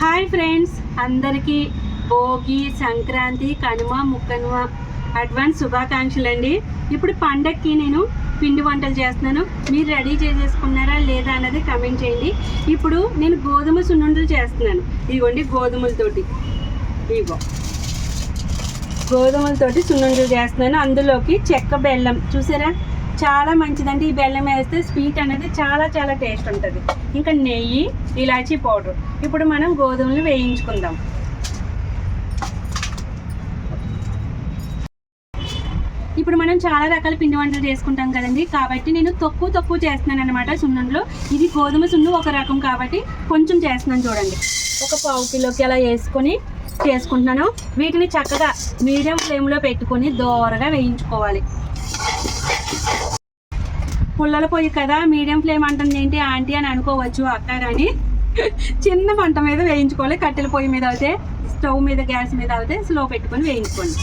Hi friends అందరికీ Bhogi Sankranti Kanuma Mukkanuma advance శుభాకాంక్షలు అండి ఇప్పుడు పండక్కి నేను పిండి వంటలు చేస్తున్నాను. మీరు రెడీ చేసేసుకున్నారా లేదా అన్నది కమెంట్ చేయండి. ఇప్పుడు నేను గోధుమ సున్నుండలు చేస్తున్నాను. ఇదిగోండి గోధుమలతోటి ఇగో గోధుమలతోటి సున్నుండలు చేస్తున్నాను. అందులోకి చెక్క బెల్లం. చూసారా? చాలా మంచిదండి. ఈ బెల్లం వేస్తే స్వీట్ అనేది చాలా చాలా టేస్ట్ ఉంటుంది. ఇంకా నెయ్యి ఇలాచీ పౌడర్. ఇప్పుడు మనం గోధుమలు వేయించుకుందాం. ఇప్పుడు మనం చాలా రకాల పిండి వంటలు చేసుకుంటాం కదండి. కాబట్టి నేను తక్కువ తక్కువ చేస్తున్నాను అనమాట సున్నుండలో ఇది గోధుమ సున్ను ఒక రకం కాబట్టి కొంచెం చేస్తున్నాను చూడండి. ఒక పావు కిలోకి అలా వేసుకొని చేసుకుంటున్నాను. వీటిని చక్కగా మీడియం ఫ్లేమ్లో పెట్టుకొని దోరగా వేయించుకోవాలి. పుల్లల పొయ్యి కదా మీడియం ఫ్లేమ్ అంటుంది ఏంటి ఆంటీ అని అనుకోవచ్చు అక్క చిన్న మంట మీద వేయించుకోవాలి కట్టెల పొయ్యి మీద అయితే స్టవ్ మీద గ్యాస్ మీద అయితే స్లో పెట్టుకొని వేయించుకోండి.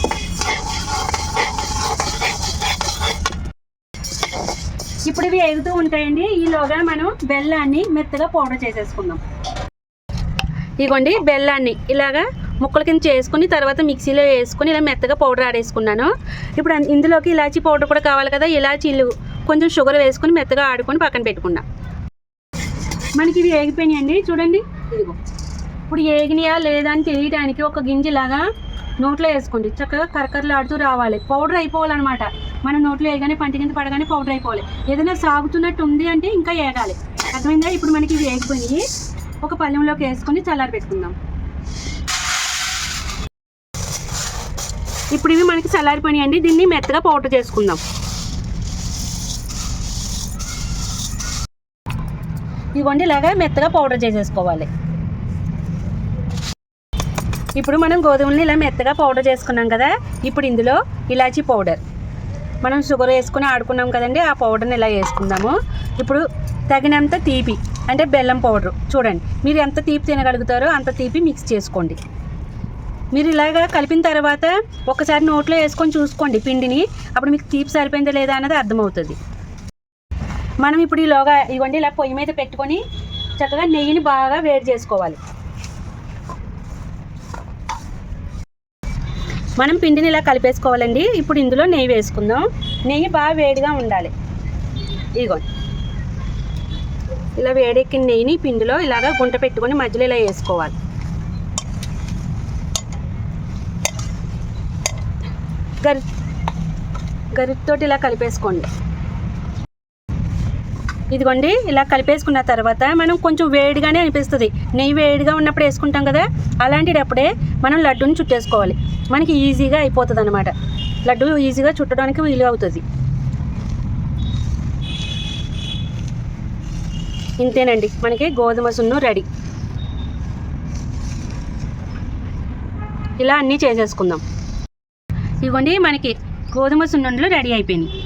ఇప్పుడు ఇవి ఎగుతూ ఉంటాయండి. ఈలోగా మనం బెల్లాన్ని మెత్తగా పౌడర్ చేసేసుకుందాం. ఇదిగోండి బెల్లాన్ని ఇలాగా ముక్కల కింద చేసుకుని తర్వాత మిక్సీలో వేసుకుని ఇలా మెత్తగా పౌడర్ ఆడేసుకున్నాను. ఇప్పుడు ఇందులోకి ఇలాచీ పౌడర్ కూడా కావాలి కదా ఇలాచీలు కొంచెం షుగర్ వేసుకుని మెత్తగా ఆడుకొని పక్కన పెట్టుకున్నా. మనకి ఇవి ఏగిపోయినాయండి చూడండి. ఇదిగో. ఇప్పుడు ఏగినాయా లేదా అని తెలియడానికి ఒక గింజలాగా నోట్లో వేసుకోండి. చక్కగా కరకరలాడుతూ రావాలి. పౌడర్ అయిపోవాలన్నమాట. మనం నోట్లో వేయగానే పంట కింద పడగానే పౌడర్ అయిపోవాలి. ఏదైనా సాగుతున్నట్టు ఉంది అంటే ఇంకా ఏగాలి. అర్థమైందా? ఇప్పుడు మనకి ఇవి వేగిపోయి ఒక పళ్ళెంలోకి వేసుకొని చల్లారి పెట్టుకుందాం ఇప్పుడు ఇవి మనకి చల్లారిపోయినాయండి. దీన్ని మెత్తగా పౌడర్ చేసుకుందాం. ఇవ్వండి ఇలాగా మెత్తగా పౌడర్ చేసేసుకోవాలి. ఇప్పుడు మనం గోధుమల్ని ఇలా మెత్తగా పౌడర్ చేసుకున్నాం కదా. ఇప్పుడు ఇందులో ఇలాచీ పౌడర్. మనం షుగర్ వేసుకుని ఆడుకున్నాం కదండి ఆ పౌడర్ని ఇలా వేసుకుందాము. ఇప్పుడు తగినంత తీపి అంటే బెల్లం పౌడర్. చూడండి మీరు ఎంత తీపి తినగలుగుతారో అంత తీపి మిక్స్ చేసుకోండి. మీరు ఇలాగా కలిపిన తర్వాత ఒకసారి నోట్లో వేసుకొని చూసుకోండి పిండిని. అప్పుడు మీకు తీపి సరిపోయిందా లేదా అన్నది అర్థమవుతుంది. మనం ఇప్పుడు ఈలోగా ఇవ్వండి ఇలా పొయ్యి మీద పెట్టుకొని చక్కగా నెయ్యిని బాగా వేడి చేసుకోవాలి. మనం పిండిని ఇలా కలిపేసుకోవాలండి. ఇప్పుడు ఇందులో నెయ్యి వేసుకుందాం. నెయ్యి బాగా వేడిగా ఉండాలి. ఇదిగోండి ఇలా వేడెక్కిన నెయ్యిని పిండిలో ఇలాగా గుంట పెట్టుకొని మధ్యలో ఇలా వేసుకోవాలి. గరి గరిటతోటి ఇలా కలిపేసుకోండి. ఇదిగోండి ఇలా కలిపేసుకున్న తర్వాత మనం కొంచెం వేడిగానే అనిపిస్తుంది. నెయ్యి వేడిగా ఉన్నప్పుడు వేసుకుంటాం కదా అలాంటిటప్పుడే మనం లడ్డూని చుట్టేసుకోవాలి. మనకి ఈజీగా అయిపోతుంది అనమాట లడ్డు ఈజీగా చుట్టడానికి వీలు అవుతుంది. ఇంతేనండి మనకి గోధుమ సున్ను రెడీ. ఇలా అన్నీ చేసేసుకుందాం. ఇదిగోండి మనకి గోధుమ సున్నుండలు రెడీ అయిపోయినాయి.